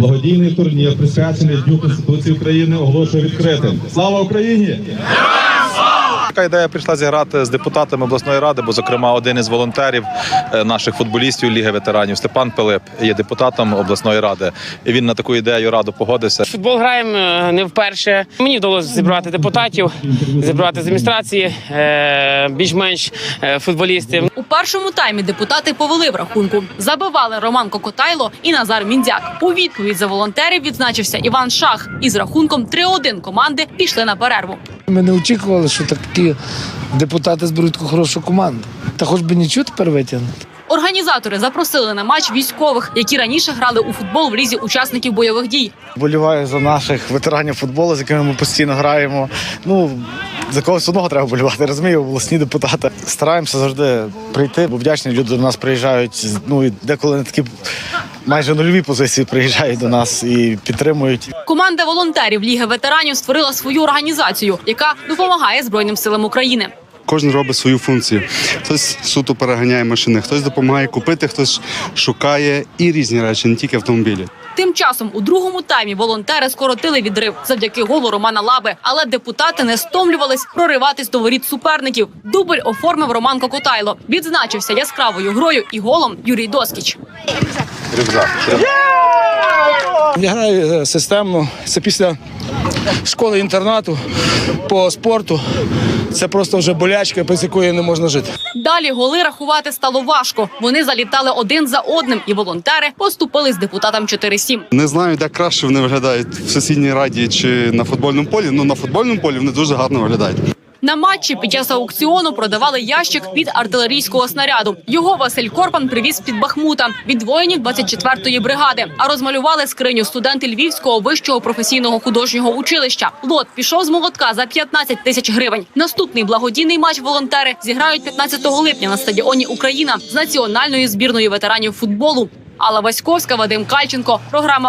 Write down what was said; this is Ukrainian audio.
Благодійний турнір, присвячений Дню Конституції України, оголошує відкритим. Слава Україні! Така ідея прийшла зіграти з депутатами обласної ради, бо, зокрема, один із волонтерів е, наших футболістів Ліги ветеранів Степан Пилип є депутатом обласної ради. І він на таку ідею раду погодився. Футбол граємо е, не вперше. Мені вдалося зібрати депутатів, зібрати з адміністрації е, більш-менш футболістів. У першому таймі депутати повели в рахунку. Забивали Роман Кокотайло і Назар Міндзяк. У відповідь за волонтерів відзначився Іван Шах. Із рахунком 3-1 команди пішли на перерву. Ми не очікували, що такі депутати зберуть таку хорошу команду. Та хоч би нічого тепер витягнути. Організатори запросили на матч військових, які раніше грали у футбол в лізі учасників бойових дій. Боліваю за наших ветеранів футболу, з якими ми постійно граємо. Ну за когось одного треба болювати. Розумію, обласні депутати. Стараємося завжди прийти, бо вдячні люди до нас приїжджають. Ну і деколи на такі майже нульові позиції приїжджають до нас і підтримують. Команда волонтерів Ліги ветеранів створила свою організацію, яка допомагає Збройним силам України. Кожен робить свою функцію. Хтось суто переганяє машини, хтось допомагає купити, хтось шукає і різні речі, не тільки автомобілі. Тим часом у другому таймі волонтери скоротили відрив завдяки голу Романа Лаби, але депутати не стомлювались прориватись до воріт суперників. Дубль оформив Роман Кокотайло. Відзначився яскравою грою і голом Юрій Доскіч. Я граю системно. Це після школи-інтернату по спорту. Це просто вже болячка, без якої не можна жити. Далі голи рахувати стало важко. Вони залітали один за одним, і волонтери поступили з депутатом 4-7. Не знаю, де краще вони виглядають в сусідній раді чи на футбольному полі. Ну на футбольному полі вони дуже гарно виглядають. На матчі під час аукціону продавали ящик від артилерійського снаряду. Його Василь Корпан привіз під Бахмута від воїнів 24-ї бригади. А розмалювали скриню студенти Львівського вищого професійного художнього училища. Лот пішов з молотка за 15 тисяч гривень. Наступний благодійний матч волонтери зіграють 15 липня на стадіоні Україна з національною збірною ветеранів футболу. Алла Васьковська, Вадим Кальченко. Програма